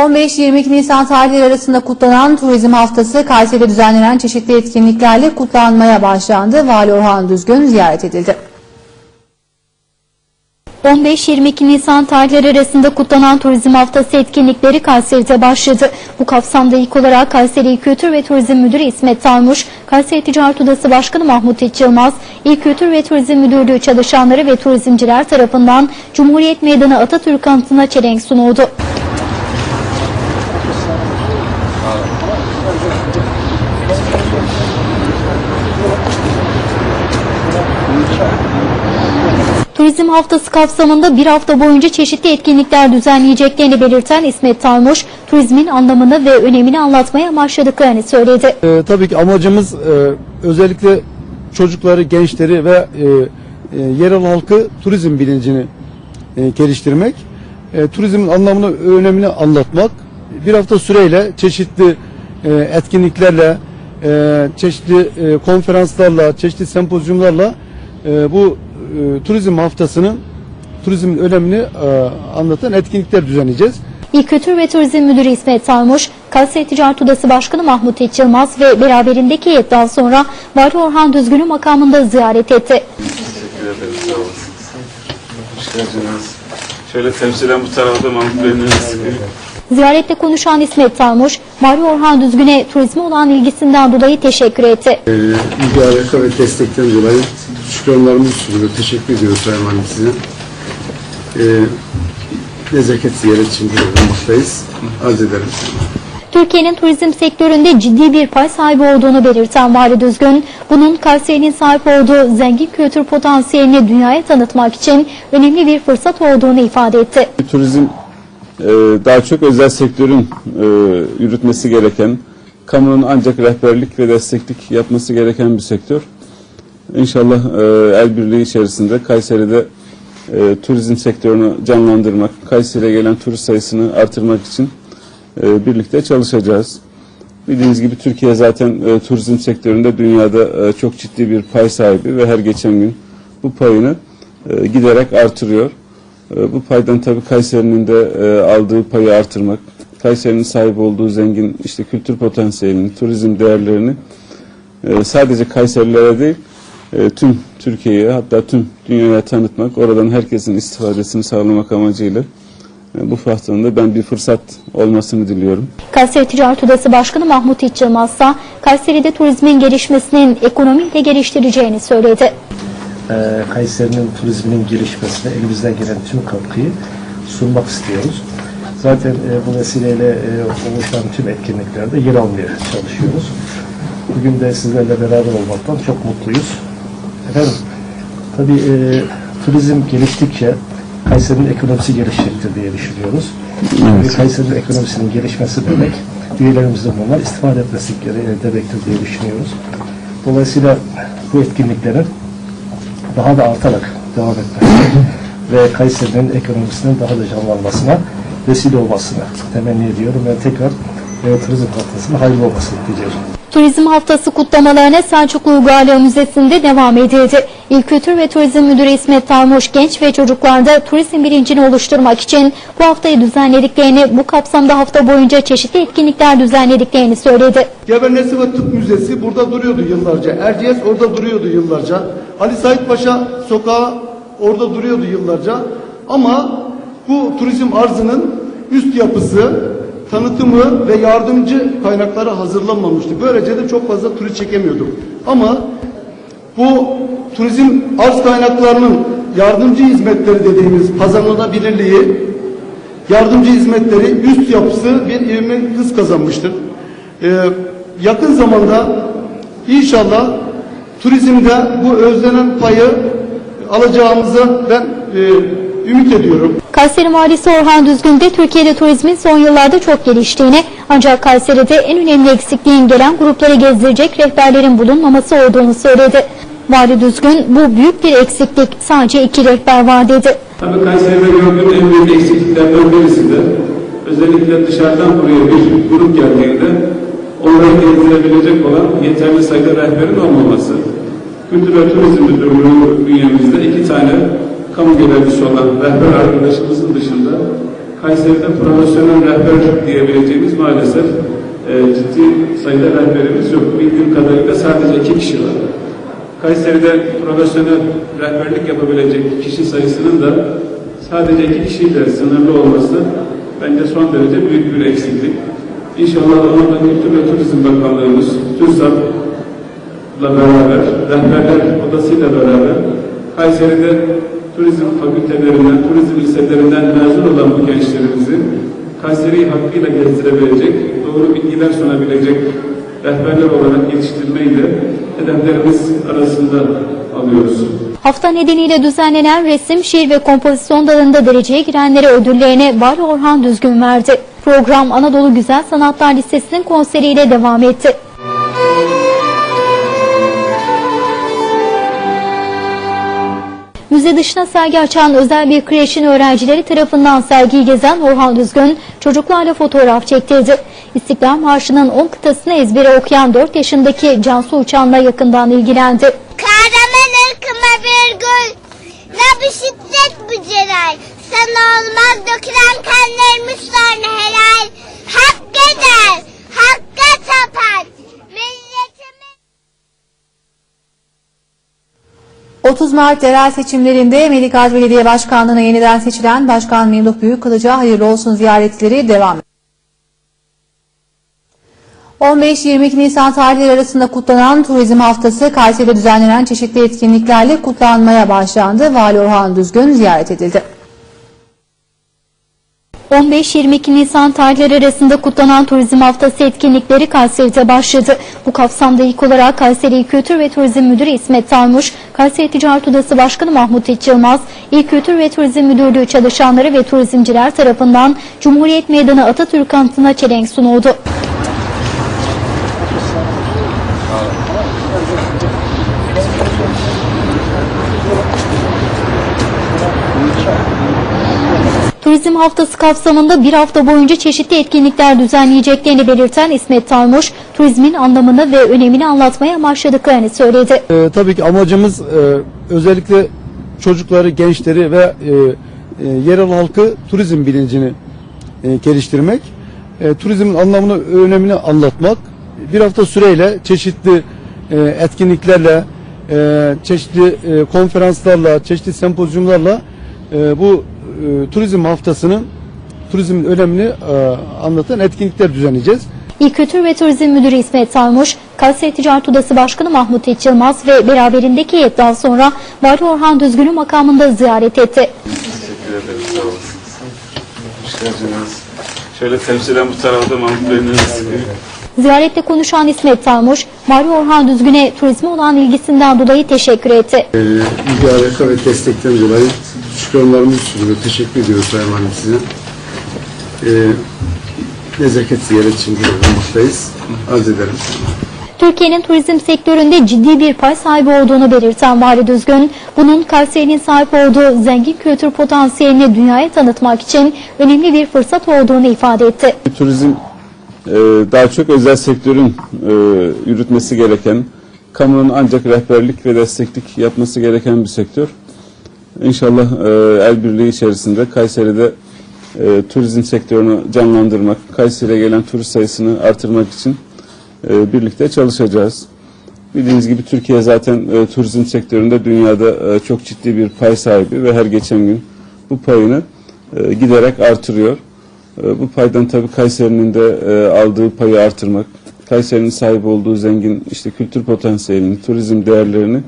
15-22 Nisan tarihleri arasında kutlanan Turizm Haftası Kayseri'de düzenlenen çeşitli etkinliklerle kutlanmaya başlandı. Vali Orhan Düzgün ziyaret edildi. 15-22 Nisan tarihleri arasında kutlanan Turizm Haftası etkinlikleri Kayseri'de başladı. Bu kapsamda ilk olarak Kayseri Kültür ve Turizm Müdürü İsmet Tarmuş, Kayseri Ticaret Odası Başkanı Mahmut İç Yılmaz, İl Kültür ve Turizm Müdürlüğü çalışanları ve turizmciler tarafından Cumhuriyet Meydanı Atatürk anıtına çelenk sunuldu. Turizm haftası kapsamında bir hafta boyunca çeşitli etkinlikler düzenleyeceklerini belirten İsmet Tarmuş, turizmin anlamını ve önemini anlatmaya amaçladıklarını söyledi. Ee, tabii ki amacımız e, özellikle çocukları, gençleri ve e, e, yerel halkı turizm bilincini e, geliştirmek. E, turizmin anlamını, önemini anlatmak. Bir hafta süreyle çeşitli e, etkinliklerle, e, çeşitli e, konferanslarla, çeşitli sempozyumlarla e, bu e, turizm haftasının turizmin önemini e, anlatan etkinlikler düzenleyeceğiz. İl Kültür ve Turizm Müdürü İsmet Tarmuş, Kayseri Ticaret Odası Başkanı Mahmut İç Yılmaz ve beraberindeki heyetten sonra Vali Orhan Düzgün'ü makamında ziyaret etti. Teşekkür ederim. Sağ olasınız. Hoş geldiniz. Şöyle temsilen bu tarafta Mahmut Bey'in. Ziyarette konuşan İsmet Tarmuş, Vali Orhan Düzgün'e turizme olan ilgisinden dolayı teşekkür etti. Ee, ilgi alaka ve destekten dolayı şükranlarımızı sunuyor. Teşekkür ediyoruz Sayın Valim size. Ee, nezaket ziyaret için bulunmaktayız. Arz ederim. Türkiye'nin turizm sektöründe ciddi bir pay sahibi olduğunu belirten Vali Düzgün, bunun Kayseri'nin sahip olduğu zengin kültür potansiyelini dünyaya tanıtmak için önemli bir fırsat olduğunu ifade etti. Turizm e, daha çok özel sektörün e, yürütmesi gereken, kamunun ancak rehberlik ve desteklik yapması gereken bir sektör. İnşallah e, el birliği içerisinde Kayseri'de e, turizm sektörünü canlandırmak, Kayseri'ye gelen turist sayısını artırmak için e, birlikte çalışacağız. Bildiğiniz gibi Türkiye zaten e, turizm sektöründe dünyada e, çok ciddi bir pay sahibi ve her geçen gün bu payını e, giderek artırıyor. E, bu paydan tabii Kayseri'nin de e, aldığı payı artırmak, Kayseri'nin sahip olduğu zengin işte kültür potansiyelini, turizm değerlerini e, sadece Kayserilere değil e, tüm Türkiye'ye hatta tüm dünyaya tanıtmak, oradan herkesin istifadesini sağlamak amacıyla e, bu haftanın da ben bir fırsat olmasını diliyorum. Kayseri Ticaret Odası Başkanı Mahmut İç Yılmaz ise Kayseri'de turizmin gelişmesinin ekonomiyi de geliştireceğini söyledi. Ee, Kayseri'nin turizminin gelişmesine elimizden gelen tüm katkıyı sunmak istiyoruz. Zaten e, bu vesileyle e, oluşan tüm etkinliklerde yer almaya çalışıyoruz. Bugün de sizlerle beraber olmaktan çok mutluyuz. Efendim, tabii e, turizm geliştikçe Kayseri'nin ekonomisi gelişecektir diye düşünüyoruz. Ve Kayseri'nin ekonomisinin gelişmesi demek, üyelerimizin bunlar istifade etmesi demektir diye düşünüyoruz. Dolayısıyla bu etkinliklerin daha da artarak devam etmesi ve Kayseri'nin ekonomisinin daha da canlanmasına vesile olmasını temenni ediyorum. Ben tekrar e, turizm haftasının hayırlı olmasını diliyorum. Turizm Haftası kutlamalarına Selçuklu Uygurlar Müzesi'nde devam edildi. İl Kültür ve Turizm Müdürü İsmet Tarmuş genç ve çocuklarda turizm bilincini oluşturmak için bu haftayı düzenlediklerini, bu kapsamda hafta boyunca çeşitli etkinlikler düzenlediklerini söyledi. Gebernesi ve Tıp Müzesi burada duruyordu yıllarca. Erciyes orada duruyordu yıllarca. Ali Said Paşa sokağı orada duruyordu yıllarca. Ama bu turizm arzının üst yapısı, tanıtımı ve yardımcı kaynakları hazırlanmamıştı. Böylece de çok fazla turist çekemiyorduk. Ama bu turizm arz kaynaklarının yardımcı hizmetleri dediğimiz pazarlanabilirliği, yardımcı hizmetleri üst yapısı bir ivme hız kazanmıştır. Ee, yakın zamanda inşallah turizmde bu özlenen payı alacağımızı ben e, ümit ediyorum. Kayseri Valisi Orhan Düzgün de Türkiye'de turizmin son yıllarda çok geliştiğini ancak Kayseri'de en önemli eksikliğin gelen grupları gezdirecek rehberlerin bulunmaması olduğunu söyledi. Vali Düzgün bu büyük bir eksiklik sadece iki rehber var dedi. Tabii Kayseri'de gördüğüm en büyük eksikliklerden birisi de özellikle dışarıdan buraya bir grup geldiğinde onları gezdirebilecek olan yeterli sayıda rehberin olmaması. Kültür ve Turizm Müdürlüğü bünyemizde iki tane kamu görevlisi olan rehber arkadaşımızın dışında Kayseri'de profesyonel rehber diyebileceğimiz maalesef e, ciddi sayıda rehberimiz yok. Bildiğim kadarıyla sadece iki kişi var. Kayseri'de profesyonel rehberlik yapabilecek kişi sayısının da sadece iki kişiyle sınırlı olması bence son derece büyük bir eksiklik. İnşallah da Kültür ve Turizm Bakanlığımız, TÜRSAP'la beraber, rehberler odasıyla beraber Kayseri'de turizm fakültelerinden, turizm liselerinden mezun olan bu gençlerimizi Kayseri'yi hakkıyla gezdirebilecek, doğru bilgiler sunabilecek rehberler olarak yetiştirmeyi de hedeflerimiz arasında alıyoruz. Hafta nedeniyle düzenlenen resim, şiir ve kompozisyon dalında dereceye girenlere ödüllerini Vali Orhan Düzgün verdi. Program Anadolu Güzel Sanatlar Lisesi'nin konseriyle devam etti. Müze dışına sergi açan özel bir kreşin öğrencileri tarafından sergiyi gezen Orhan Düzgün çocuklarla fotoğraf çektirdi. İstiklal Marşı'nın 10 kıtasını ezbere okuyan 4 yaşındaki Cansu Uçan'la yakından ilgilendi. Kahraman ırkıma bir gül, ne bir şiddet bu celal. Sana olmaz dökülen kanlarımız sonra helal. Hak eder, hakka tapar. 30 Mart yerel seçimlerinde Melikgazi Belediye Başkanlığı'na yeniden seçilen Başkan Memduh Büyükkılıç'a hayırlı olsun ziyaretleri devam ediyor. 15-22 Nisan tarihleri arasında kutlanan Turizm Haftası Kayseri'de düzenlenen çeşitli etkinliklerle kutlanmaya başlandı. Vali Orhan Düzgün ziyaret edildi. 15-22 Nisan tarihleri arasında kutlanan Turizm Haftası etkinlikleri Kayseri'de başladı. Bu kapsamda ilk olarak Kayseri Kültür ve Turizm Müdürü İsmet Tarmuş, Kayseri Ticaret Odası Başkanı Mahmut İç Yılmaz, İl Kültür ve Turizm Müdürlüğü çalışanları ve turizmciler tarafından Cumhuriyet Meydanı Atatürk Anıtı'na çelenk sunuldu. Turizm haftası kapsamında bir hafta boyunca çeşitli etkinlikler düzenleyeceklerini belirten İsmet Tarmuş, turizmin anlamını ve önemini anlatmaya amaçladıklarını söyledi. Ee, tabii ki amacımız e, özellikle çocukları, gençleri ve e, e, yerel halkı turizm bilincini e, geliştirmek. E, turizmin anlamını, önemini anlatmak. Bir hafta süreyle çeşitli e, etkinliklerle, e, çeşitli e, konferanslarla, çeşitli sempozyumlarla e, bu e, turizm haftasının turizmin önemini e, anlatan etkinlikler düzenleyeceğiz. İl Kültür ve Turizm Müdürü İsmet Tarmuş, Kayseri Ticaret Odası Başkanı Mahmut İç Yılmaz ve beraberindeki heyetten sonra Vali Orhan Düzgün'ü makamında ziyaret etti. Teşekkür ederim. Sağ olasınız. Hoş geldiniz. Şöyle temsilen bu tarafta Mahmut Bey'in Ziyarette konuşan İsmet Tarmuş, Vali Orhan Düzgün'e turizme olan ilgisinden dolayı teşekkür etti. Ee, ilgi alaka ve destekten dolayı şükranlarımızı sunuyor. Teşekkür ediyoruz Sayın Valim size. Ee, nezaket ziyaret için bulunmaktayız. Arz ederim. Türkiye'nin turizm sektöründe ciddi bir pay sahibi olduğunu belirten Vali Düzgün, bunun Kayseri'nin sahip olduğu zengin kültür potansiyelini dünyaya tanıtmak için önemli bir fırsat olduğunu ifade etti. Turizm e, daha çok özel sektörün e, yürütmesi gereken, kamunun ancak rehberlik ve desteklik yapması gereken bir sektör. İnşallah e, el birliği içerisinde Kayseri'de e, turizm sektörünü canlandırmak, Kayseri'ye gelen turist sayısını artırmak için e, birlikte çalışacağız. Bildiğiniz gibi Türkiye zaten e, turizm sektöründe dünyada e, çok ciddi bir pay sahibi ve her geçen gün bu payını e, giderek artırıyor. E, bu paydan tabii Kayseri'nin de e, aldığı payı artırmak, Kayseri'nin sahip olduğu zengin işte kültür potansiyelini, turizm değerlerini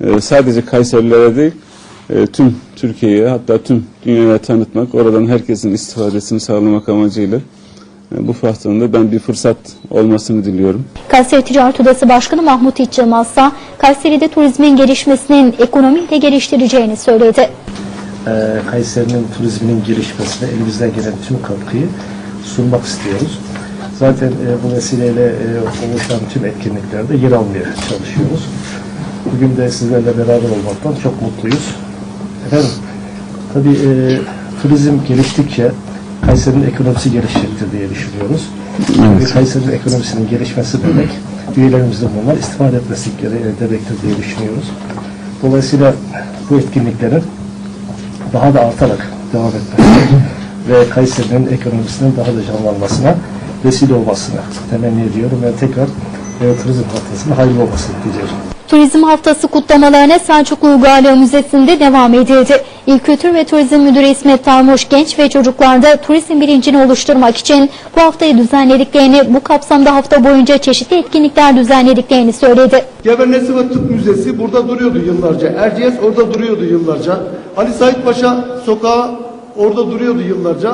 e, sadece Kayserilere değil e, tüm Türkiye'ye hatta tüm dünyaya tanıtmak, oradan herkesin istifadesini sağlamak amacıyla e, bu haftanın da ben bir fırsat olmasını diliyorum. Kayseri Ticaret Odası Başkanı Mahmut İç ise Kayseri'de turizmin gelişmesinin ekonomiyi de geliştireceğini söyledi. Ee, Kayseri'nin turizminin gelişmesine elimizden gelen tüm katkıyı sunmak istiyoruz. Zaten e, bu vesileyle e, oluşan tüm etkinliklerde yer almaya çalışıyoruz. Bugün de sizlerle beraber olmaktan çok mutluyuz. Efendim, tabii e, turizm geliştikçe Kayseri'nin ekonomisi gelişecektir diye düşünüyoruz. Ve Kayseri'nin ekonomisinin gelişmesi demek, üyelerimizin bunlar istifade etmesi demektir diye düşünüyoruz. Dolayısıyla bu etkinliklerin daha da artarak devam etmesi, ve Kayseri'nin ekonomisinin daha da canlanmasına vesile olmasını temenni ediyorum ve tekrar e, turizm haftasının hayırlı olmasını diliyorum. Turizm Haftası kutlamalarına Selçuklu Uygarlığı Müzesi'nde devam edildi. İl Kültür ve Turizm Müdürü İsmet Tarmuş genç ve çocuklarda turizm bilincini oluşturmak için bu haftayı düzenlediklerini, bu kapsamda hafta boyunca çeşitli etkinlikler düzenlediklerini söyledi. Gebernesi ve Tıp Müzesi burada duruyordu yıllarca. Erciyes orada duruyordu yıllarca. Ali Said Paşa sokağı orada duruyordu yıllarca.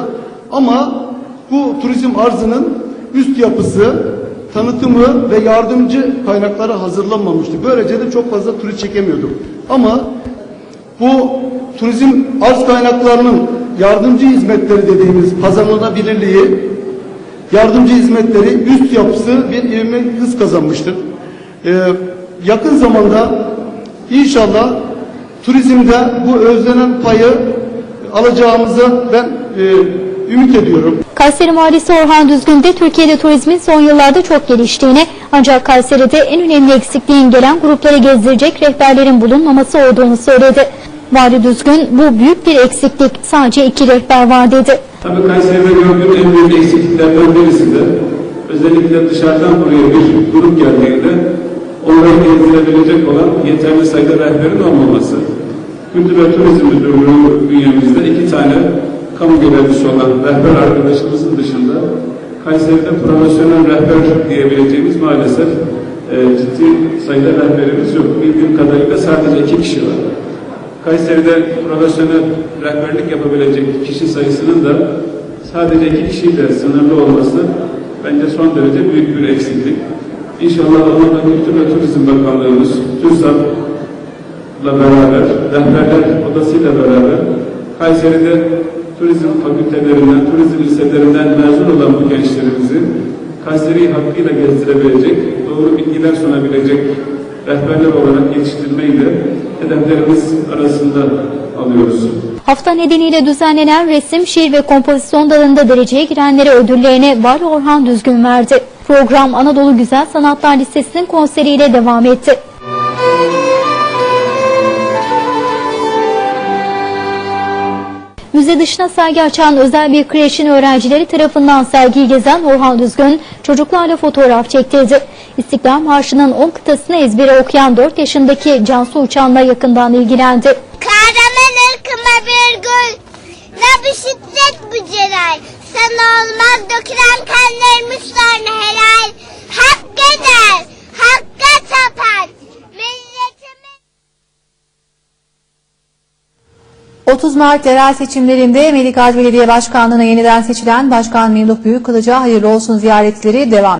Ama bu turizm arzının üst yapısı, tanıtımı ve yardımcı kaynakları hazırlanmamıştı. Böylece de çok fazla turist çekemiyorduk. Ama bu turizm arz kaynaklarının yardımcı hizmetleri dediğimiz pazarlanabilirliği, yardımcı hizmetleri üst yapısı bir ivme hız kazanmıştır. Ee, yakın zamanda inşallah turizmde bu özlenen payı alacağımızı ben e, ümit ediyorum. Kayseri Valisi Orhan Düzgün de Türkiye'de turizmin son yıllarda çok geliştiğini ancak Kayseri'de en önemli eksikliğin gelen grupları gezdirecek rehberlerin bulunmaması olduğunu söyledi. Vali Düzgün bu büyük bir eksiklik sadece iki rehber var dedi. Tabii Kayseri'de gördüğüm en büyük eksikliklerden birisi de özellikle dışarıdan buraya bir grup geldiğinde onları gezdirebilecek olan yeterli sayıda rehberin olmaması. Kültür ve Turizm Müdürlüğü bünyemizde iki tane kamu görevlisi olan rehber arkadaşımızın dışında Kayseri'de profesyonel rehber diyebileceğimiz maalesef e, ciddi sayıda rehberimiz yok. Bildiğim kadarıyla sadece iki kişi var. Kayseri'de profesyonel rehberlik yapabilecek kişi sayısının da sadece iki kişiyle sınırlı olması bence son derece büyük bir eksiklik. İnşallah da Kültür ve Turizm Bakanlığımız, TÜRSAP'la beraber, rehberler odasıyla beraber Kayseri'de turizm fakültelerinden, turizm liselerinden mezun olan bu gençlerimizi Kayseri'yi hakkıyla gezdirebilecek, doğru bilgiler sunabilecek rehberler olarak yetiştirmeyi de hedeflerimiz arasında alıyoruz. Hafta nedeniyle düzenlenen resim, şiir ve kompozisyon dalında dereceye girenlere ödüllerini Vali Orhan Düzgün verdi. Program Anadolu Güzel Sanatlar Lisesi'nin konseriyle devam etti. Müze dışına sergi açan özel bir kreşin öğrencileri tarafından sergiyi gezen Orhan Düzgün çocuklarla fotoğraf çektirdi. İstiklal Marşı'nın 10 kıtasını ezbere okuyan 4 yaşındaki Cansu Uçan'la yakından ilgilendi. Kahraman ırkıma bir gül, ne bir bu celal. Sana olmaz dökülen kanlarımız sonra helal. Hak eder, hakka tapan. 30 Mart yerel seçimlerinde Melikgazi Belediye Başkanlığı'na yeniden seçilen Başkan Memduh Büyükkılıç'a hayırlı olsun ziyaretleri devam